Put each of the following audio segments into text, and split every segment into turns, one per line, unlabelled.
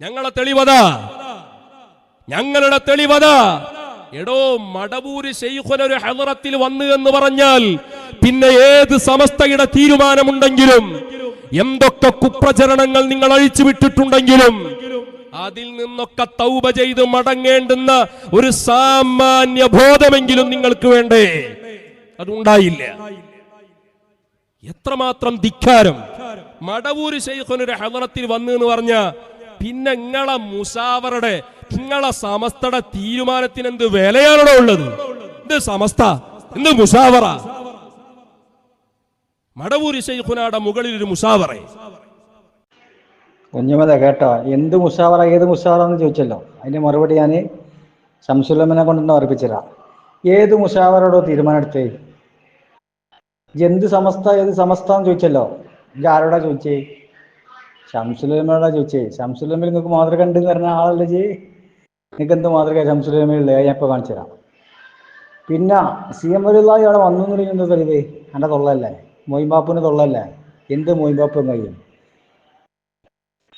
ഞങ്ങളെ തെളിവതാ. ഞങ്ങളുടെ തെളിവതാ. എടോ മടവൂര് ഒരു ഹലറത്തിൽ വന്നു എന്ന് പറഞ്ഞാൽ പിന്നെ ഏത് സമസ്തയുടെ തീരുമാനമുണ്ടെങ്കിലും എന്തൊക്കെ കുപ്രചരണങ്ങൾ നിങ്ങൾ അഴിച്ചു വിട്ടിട്ടുണ്ടെങ്കിലും അതിൽ നിന്നൊക്കെ തൗബ ചെയ്ത് മടങ്ങേണ്ടുന്ന ഒരു സാമാന്യ ബോധമെങ്കിലും നിങ്ങൾക്ക് വേണ്ടേ? അതുണ്ടായില്ല. എത്രമാത്രം ധിക്കാരം. മടവൂര് ശൈഖുൻ ഒരു ഹലറത്തിൽ വന്നു എന്ന് പറഞ്ഞ പിന്നെ നിങ്ങളെ മുസാവറുടെ നിങ്ങളെ സമസ്തയുടെ തീരുമാനത്തിന് എന്ത് വിലയാണോ ഉള്ളത്? എന്ത് സമസ്ത? എന്ത് മുസാവറ? മടവൂരി ശൈഖുനാടെ മുകളിൽ ഒരു മുസാവറേ.
കുഞ്ഞുമത കേട്ടോ എന്ത് മുസാവറ ഏത് മുസാവറ എന്ന് ചോദിച്ചല്ലോ. അതിന്റെ മറുപടി ഞാൻ ശംസുലമ്മനെ കൊണ്ടൊന്ന് ഓർപ്പിച്ചുതരാം ഏത് മുസാവറോടോ തീരുമാനം എടുത്തേ എന്ത് സമസ്ത ഏത് സമസ്ത എന്ന് ചോദിച്ചല്ലോ. ഇത് ആരോടാ ചോദിച്ചേ? ശംസുലമ്മയോടാ ചോദിച്ചേ? ശംസുലമ്മയിൽ നിങ്ങൾക്ക് മാതൃക ഉണ്ട് എന്ന് പറഞ്ഞ ആളല്ലേ ജി? നിങ്ങൾക്ക് എന്ത് മാതൃക ശംസുലമ്മയുള്ളത് ഞാൻ ഇപ്പോൾ കാണിച്ചു തരാം. പിന്നെ സി എം വരുള്ളായി അവിടെ വന്നു എന്ന് പറയുന്നത് തെളിവേ എന്റെ തൊള്ളല്ലേ മൊയ്ബാപ്പിന് തൊള്ളല്ലേ എന്ത് മൊയ്മ്പാപ്പ് കഴിയും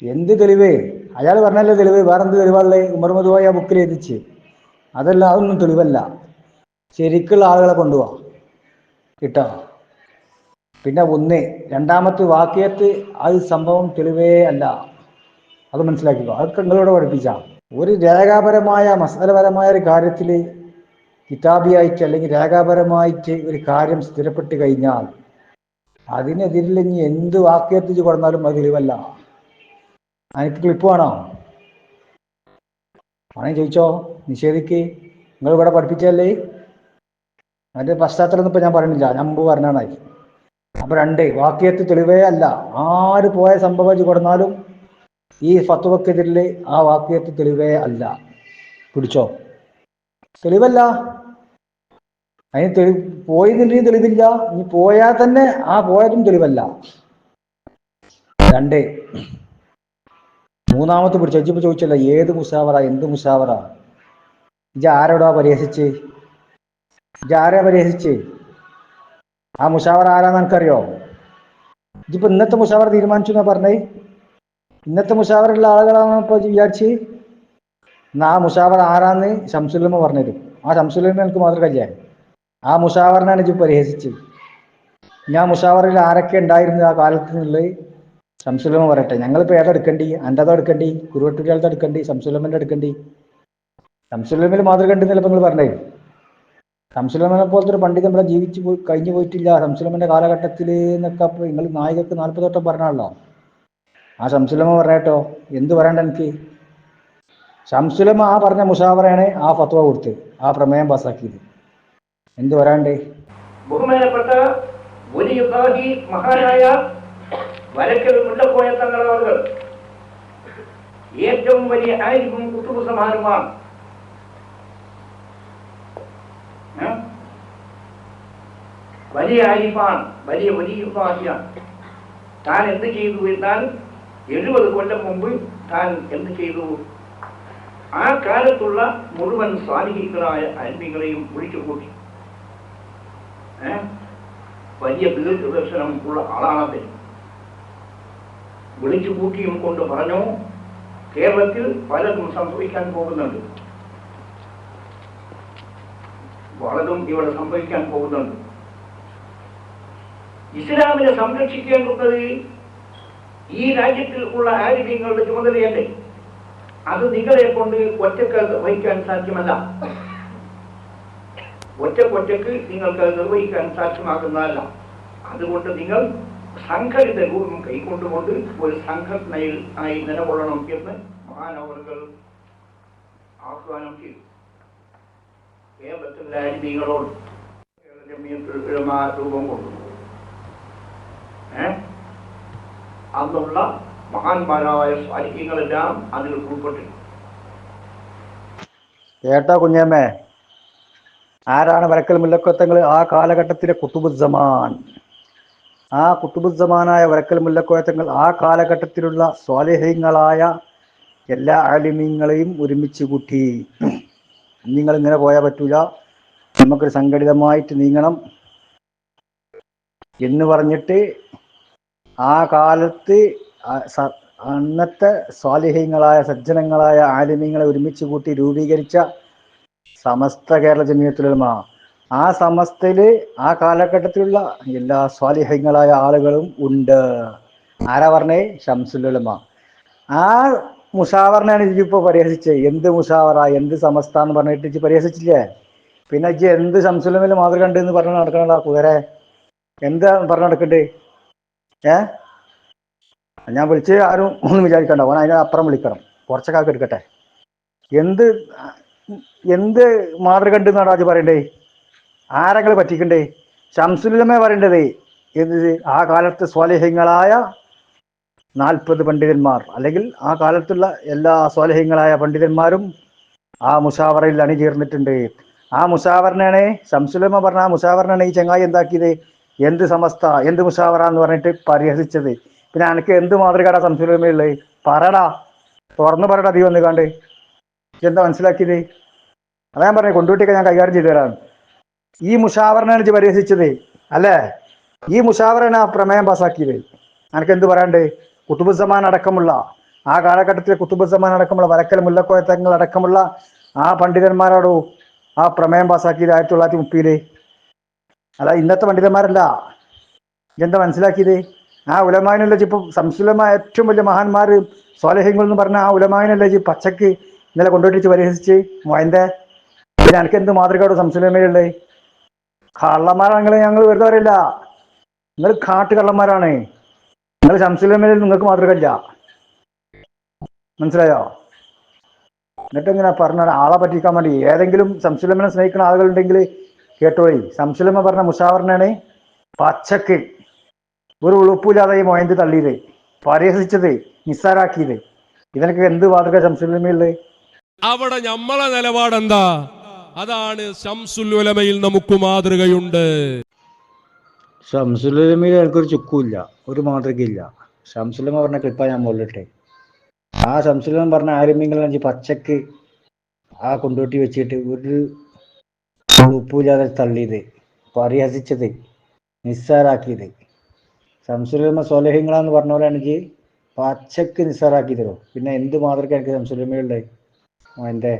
എന്ത് തെളിവ്? അയാൾ പറഞ്ഞല്ലേ തെളിവ്? വേറെന്ത് തെളിവുള്ളേ ഉമർ മധുവായി ആ ബുക്കിൽ എത്തിച്ച് അതല്ല അതൊന്നും തെളിവല്ല. ശരിക്കുള്ള ആളുകളെ കൊണ്ടുപോവാ കിട്ടോ? പിന്നെ ഒന്ന് രണ്ടാമത്തെ വാക്യത്ത് അത് സംഭവം തെളിവേ അല്ല. അത് മനസ്സിലാക്കിക്കോ. അതൊക്കെ നിങ്ങളോട് പഠിപ്പിച്ച. ഒരു രേഖാപരമായ മസാലപരമായ ഒരു കാര്യത്തിൽ കിതാബിയായിട്ട് അല്ലെങ്കിൽ രേഖാപരമായിട്ട് ഒരു കാര്യം സ്ഥിരപ്പെട്ട് കഴിഞ്ഞാൽ അതിനെതിരിൽ ഇനി എന്ത് വാക്യത്തിൽ കൊടുത്താലും അത് തെളിവല്ല. എനിക്ക് ക്ലിപ്പ് വേണോ? ആണെങ്കിൽ ചോദിച്ചോ? നിഷേധിക്ക്? നിങ്ങൾ ഇവിടെ പഠിപ്പിച്ചല്ലേ അതിന്റെ പശ്ചാത്തലം ഇപ്പൊ ഞാൻ പറഞ്ഞില്ല. ഞാൻ മുമ്പ് പറഞ്ഞാണായി അപ്പൊ രണ്ട് വാക്യത്ത് തെളിവേ അല്ല. ആര് പോയ സംഭവിച്ചു കൊടുന്നാലും ഈ ഫത്വക്കെതിരിൽ ആ വാക്യത്ത് തെളിവേ അല്ല. പിടിച്ചോ? തെളിവല്ല. അതിന് തെളി പോയിന്നില്ലെങ്കിൽ തെളിവില്ല. ഇനി പോയാൽ തന്നെ ആ പോയതും തെളിവല്ല. രണ്ട്. മൂന്നാമത്തെ പിടിച്ചു? ഇജ്ജിപ്പോ ചോദിച്ചല്ല ഏത് മുസാവറ എന്ത് മുസാവറ? ഇജ ആരോടാ പരിഹസിച്ച്? ഇജ ആരാ പരിഹസിച്ച്? ആ മുഷാവർ ആരാന്ന് എനിക്കറിയോ? ഇതിപ്പോ ഇന്നത്തെ മുഷാവർ തീരുമാനിച്ചു എന്നാ പറഞ്ഞേ? ഇന്നത്തെ മുഷാവറുള്ള ആളുകളാണ് ഇപ്പൊ വിചാരിച്ച് ആ മുഷാവർ ആരാന്ന് ശംസുല്ലമ്മ പറഞ്ഞത് ആ ശംസുല്ലമ്മ എനിക്ക് മാത്രം കല്യാണം. ആ മുഷാവറിനാണ് ഇജ്ജ് പരിഹസിച്ച് ഞാൻ മുഷാവറിൽ ആരൊക്കെ ഉണ്ടായിരുന്നു ആ കാലത്ത് നിന്നുള്ളത് ശംസുലമ പറയട്ടെ. ഞങ്ങളിപ്പോ ഏതെടുക്കണ്ടി അന്റെതോ എടുക്കണ്ടി? കുരുവട്ടൂരിയാളത്തെ എടുക്കണ്ടി? ശംസുലമന്റെ എടുക്കണ്ടി ശംസുലമിൽ മാതൃക ഉണ്ടെന്നല്ല നിങ്ങൾ പറഞ്ഞേ ശംസുലമനെ പോലത്തെ ഒരു പണ്ഡിതൻ ഇവിടെ ജീവിച്ചു പോയി കഴിഞ്ഞു പോയിട്ടില്ല. ശംസുലമന്റെ കാലഘട്ടത്തിൽ എന്നൊക്കെ അപ്പൊ നിങ്ങൾ നായികക്ക് നാൽപ്പത് വട്ടം പറഞ്ഞാണല്ലോ. ആ ശംസുലമ പറയട്ടോ. എന്ത് പറയണ്ട എനിക്ക്? ശംസുലമ ആ പറഞ്ഞ മുഷാവറയാണ് ആ ഫത്വ കൊടുത്ത് ആ പ്രമേയം പാസ്സാക്കിയത് എന്ത് വരാണ്ടേ
ബഹുമാനപ്പെട്ട ഒരു മഹാനായ വരക്കൽ മുല്ലക്കോയ തങ്ങളവർ ഏറ്റവും വലിയ ആയിരിക്കും കുത്തുബു സമാനുമാണ് ഏ? വലിയ ആരിഫാണ് വലിയ വലിയ ഉപാധിയാണ് താൻ എന്ത് ചെയ്തു എന്നാൽ എഴുപത് കൊല്ലം മുമ്പ് താൻ എന്ത് ചെയ്തു? ആ കാലത്തുള്ള മുഴുവൻ സ്വാധീനങ്ങളായ അന്മികളെയും വിളിച്ചു കൂട്ടി. വലിയ ദീർഘദർശനം ഉള്ള ആളാണത് വിളിച്ചു കൂട്ടിയും കൊണ്ട് പറഞ്ഞു കേരളത്തിൽ പലതും സംഭവിക്കാൻ പോകുന്നുണ്ട്. പലതും ഇവിടെ സംഭവിക്കാൻ പോകുന്നുണ്ട്. ഇസ്ലാമിനെ സംരക്ഷിക്കേണ്ടത് ഈ രാജ്യത്തിൽ ഉള്ള ആരോഗ്യങ്ങളുടെ ചുമതലയല്ലേ? അത് നിങ്ങളെ കൊണ്ട് ഒറ്റയ്ക്ക് വഹിക്കാൻ സാധ്യമല്ല. ഒറ്റക്കൊറ്റക്ക് നിങ്ങൾക്ക് നിർവഹിക്കാൻ സാധ്യമാകുന്നതല്ല. അതുകൊണ്ട് നിങ്ങൾ സംഘടിത രൂപം കൈക്കൊണ്ടുകൊണ്ട് ഒരു സംഘടനയിൽ ആയി നിലകൊള്ളണം എന്ന് മഹാനവറുകൾ ആഹ്വാനം ചെയ്തു. കേരളത്തിലെ അരിമീകളോട് രൂപം കൊണ്ടു അന്നുള്ള മഹാന്മാരായ സാഹിത്യങ്ങളെല്ലാം അതിൽ ഉൾപ്പെട്ടിരുന്നു.
കേട്ടോ കുഞ്ഞമ്മേ ആരാണ് വരക്കൽ മുല്ലക്കോത്തങ്ങൾ? ആ കാലഘട്ടത്തിലെ കുത്തുബുദ്ധമാൻ ആ കുത്തുബുദ്ധമാനായ വരക്കൽ മുല്ലക്കോയത്തങ്ങൾ ആ കാലഘട്ടത്തിലുള്ള സ്വാലിഹ്യങ്ങളായ എല്ലാ ആലിമ്യങ്ങളെയും ഒരുമിച്ച് കൂട്ടി. നിങ്ങൾ ഇങ്ങനെ പോയാൽ പറ്റൂല. നമുക്കൊരു സംഘടിതമായിട്ട് നീങ്ങണം എന്ന് പറഞ്ഞിട്ട് ആ കാലത്ത് അന്നത്തെ സ്വാലിഹ്യങ്ങളായ സജ്ജനങ്ങളായ ആലിമ്യങ്ങളെ ഒരുമിച്ച് കൂട്ടി രൂപീകരിച്ച സമസ്ത കേരള ജമീയത്തുലമ ആ സമസ്തയിൽ ആ കാലഘട്ടത്തിലുള്ള എല്ലാ സ്വാലിഹ്യങ്ങളായ ആളുകളും ഉണ്ട്. ആരാ പറഞ്ഞേ? ഷംസുലുലമ ആ മുഷാവറിനാണ് ഇജ്ജിപ്പോ പരിഹസിച്ചത്. എന്ത് മുസാവറ എന്ത് സമസ്ത എന്ന് പറഞ്ഞിട്ട് ഇജ്ജ് പരിഹസിച്ചില്ലേ? പിന്നെ ഇജ്ജ് എന്ത് ഷംസുലമയിൽ മാതൃക ഉണ്ട് എന്ന് പറഞ്ഞ് നടക്കണ കുതിരെ? എന്താ പറഞ്ഞു നടക്കണ്ടേ? ഏ? ഞാൻ വിളിച്ച് ആരും ഒന്നും വിചാരിക്കണ്ട. ഓൻ അതിന് അപ്പുറം വിളിക്കണം. കുറച്ചൊക്കെ എടുക്കട്ടെ. എന്ത് എന്ത് മാതൃക ഉണ്ട് എന്നാണ് ആദ്യം പറയണ്ടേ? ആരെങ്കിലും പറ്റിക്കണ്ടേ? ശംസുലമേ പറയേണ്ടത്. എന്ത് ആ കാലത്ത് സ്വാലിഹ്യങ്ങളായ നാൽപ്പത് പണ്ഡിതന്മാർ. അല്ലെങ്കിൽ ആ കാലത്തുള്ള എല്ലാ സ്വാലഹ്യങ്ങളായ പണ്ഡിതന്മാരും ആ മുഷാവറയിൽ അണിചേർന്നിട്ടുണ്ട്. ആ മുഷാവറിനാണ് സംസുലമ പറഞ്ഞ ആ മുഷാവറിനാണ് ഈ ചങ്ങായി എന്താക്കിയത്? എന്ത് സമസ്ത എന്ത് മുഷാവറ എന്ന് പറഞ്ഞിട്ട് പരിഹസിച്ചത്. പിന്നെ എനിക്ക് എന്ത് മാതൃകടാ സംസുലമയുള്ളത് പറടാ. തുറന്നു പറടാ തീ വന്ന് കണ്ട്. എന്താ മനസ്സിലാക്കിയത്? അതാ ഞാൻ പറഞ്ഞത് കൊണ്ടുപോയിട്ടൊക്കെ ഞാൻ കൈകാര്യം ചെയ്തു തരാം. ഈ മുഷാവറിനാണ് ഇത് പരിഹസിച്ചത്. അല്ലേ? ഈ മുഷാവറാണ് ആ പ്രമേയം പാസ്സാക്കിയത് എനിക്ക് എന്ത് പറയാണ്ട് കുത്തുബുസമാൻ അടക്കമുള്ള ആ കാലഘട്ടത്തിലെ കുത്തുബുസമാൻ അടക്കമുള്ള വരക്കൽ മുല്ലക്കോയത്തങ്ങൾ അടക്കമുള്ള ആ പണ്ഡിതന്മാരോടോ ആ പ്രമേയം പാസ്സാക്കിയത് ആയിരത്തി തൊള്ളായിരത്തി മുപ്പതിൽ. അല്ല ഇന്നത്തെ പണ്ഡിതന്മാരല്ല ഇതെന്താ മനസ്സിലാക്കിയത്? ആ ഉലമാനല്ല ഇപ്പം സംശുലമായ ഏറ്റവും വലിയ മഹാന്മാർ സ്വാലഹ്യങ്ങൾ എന്ന് പറഞ്ഞ ആ ഉലമാനല്ല ജി പച്ചക്ക് ഇന്നലെ കൊണ്ടുപോയിട്ട് പരിഹസിച്ച്? വയന്തേ പിന്നെ എനിക്ക് എന്ത് മാതൃകയോട് സംസുലമയുള്ളത് കള്ളന്മാരാണെങ്കിൽ ഞങ്ങൾ വെറുതെ പറയില്ല. നിങ്ങൾ കാട്ടു കള്ളന്മാരാണ് നിങ്ങൾ ശംസുലമയിൽ നിങ്ങൾക്ക് മാതൃകയില്ല. മനസ്സിലായോ? എന്നിട്ട് ഇങ്ങനെ പറഞ്ഞ ആളെ പറ്റിക്കാൻ വേണ്ടി? ഏതെങ്കിലും സംശുലമനെ സ്നേഹിക്കുന്ന ആളുകളുണ്ടെങ്കിൽ കേട്ടോളി. സംസുലമ പറഞ്ഞ മുഷാവറിനാണ് പച്ചക്ക് ഒരു ഉളുപ്പില്ലാതെ ഈ മൊയന്തി തള്ളിയത്. പരിഹസിച്ചത് നിസ്സാരാക്കിയത്. ഇതിനൊക്കെ എന്ത് മാതൃക സംസുലമയുള്ളത്
അവിടെ നമ്മളെ നിലപാടെന്താ? അതാണ് ഷംസുൽ ഉലമയിൽ നമുക്ക് മാതൃകയുണ്ട്.
ഷംസുലമയിൽ എനിക്കൊരു ചുക്കുമില്ല ഒരു മാതൃകയില്ല. ഷംസുലമ പറഞ്ഞ ക്ലിപ്പാ ഞാൻ മുകളിലിട്ടെ. ആ ഷംസുലമ പറഞ്ഞ ആരുമ്യങ്ങൾ പച്ചക്ക് ആ കൊണ്ടോട്ടി വെച്ചിട്ട് ഒരു ഉപ്പില്ലാതെ തള്ളിയത് പരിഹസിച്ചത് നിസ്സാരാക്കിയത്. ശംസുലമ സ്വലഹ്യങ്ങളാന്ന് പറഞ്ഞ പോലെ എനിക്ക് പച്ചക്ക് നിസ്സാരാക്കി തരും പിന്നെ എന്ത് മാതൃക എനിക്ക് ശംസുലമയുള്ളത് എന്റെ